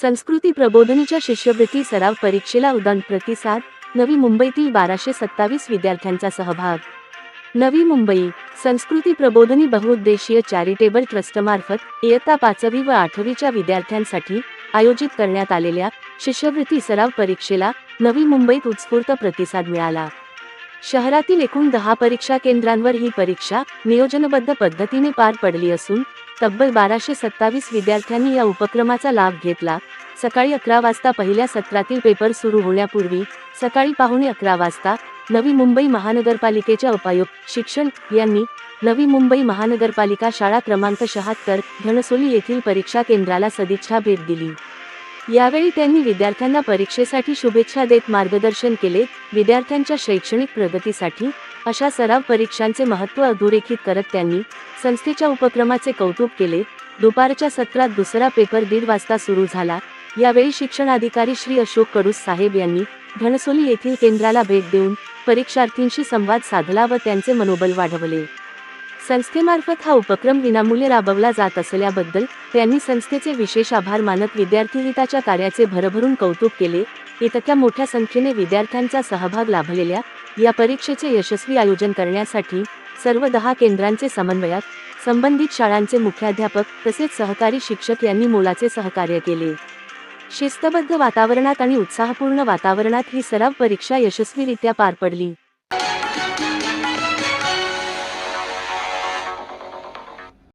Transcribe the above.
संस्कृती प्रबोधनीच्या शिष्यवृत्ती सराव परीक्षेला उदान प्रतिसाद नवी मुंबईतील बाराशे सत्तावीस विद्यार्थ्यांचा सहभाग. नवी मुंबई संस्कृती प्रबोधनी बहुउद्देशीय चॅरिटेबल ट्रस्टमार्फत इयत्ता पाचवी व आठवीच्या विद्यार्थ्यांसाठी आयोजित करण्यात आलेल्या शिष्यवृत्ती सराव परीक्षेला नवी मुंबईत उत्स्फूर्त प्रतिसाद मिळाला. शहरातील एकूण दहा परीक्षा केंद्रांवर ही परीक्षा नियोजनबद्ध पद्धतीने पार पडली असून तब्बल बाराशे सत्तावीस विद्यार्थ्यांनी या उपक्रमाचा लाभ घेतला. सकाळी अकरा वाजता पहिल्या सत्रातील पेपर सुरू होण्यापूर्वी सकाळी पाहुणे अकरा वाजता नवी मुंबई महानगरपालिकेच्या उपायुक्त शिक्षण यांनी नवी मुंबई महानगरपालिका शाळा क्रमांक शहात्तर घणसोली येथील परीक्षा केंद्राला सदिच्छा भेट दिली. यावेळी त्यांनी विद्यार्थ्यांना परीक्षेसाठी शुभेच्छा देत मार्गदर्शन केले विद्यार्थ्यांच्या शैक्षणिक प्रगतीसाठी अशा सराव परीक्षांचे महत्त्व अधोरेखित करत त्यांनी संस्थेच्या उपक्रमाचे कौतुक केले. दुपारच्या सत्रात दुसरा पेपर दीड वाजता सुरू झाला. यावेळी शिक्षणाधिकारी श्री अशोक कडूस साहेब यांनी घणसोली येथील केंद्राला भेट देऊन परीक्षार्थींशी संवाद साधला व त्यांचे मनोबल वाढवले. संस्थेमार्फत हा उपक्रम विनामूल्य राबवला जात असल्याबद्दल त्यांनी संस्थेचे विशेष आभार मानत विद्यार्थी हिताच्या कार्याचे भरभरून कौतुक केले. इतक्या मोठ्या संख्येने विद्यार्थ्यांचा सहभाग लाभलेल्या या परीक्षेचे यशस्वी आयोजन करण्यासाठी सर्व दहा केंद्रांचे समन्वयक संबंधित शाळांचे मुख्याध्यापक तसेच सहकारी शिक्षक यांनी मोलाचे सहकार्य केले. शिस्तबद्ध वातावरणात आणि उत्साहपूर्ण वातावरणात ही सराव परीक्षा यशस्वीरित्या पार पडली.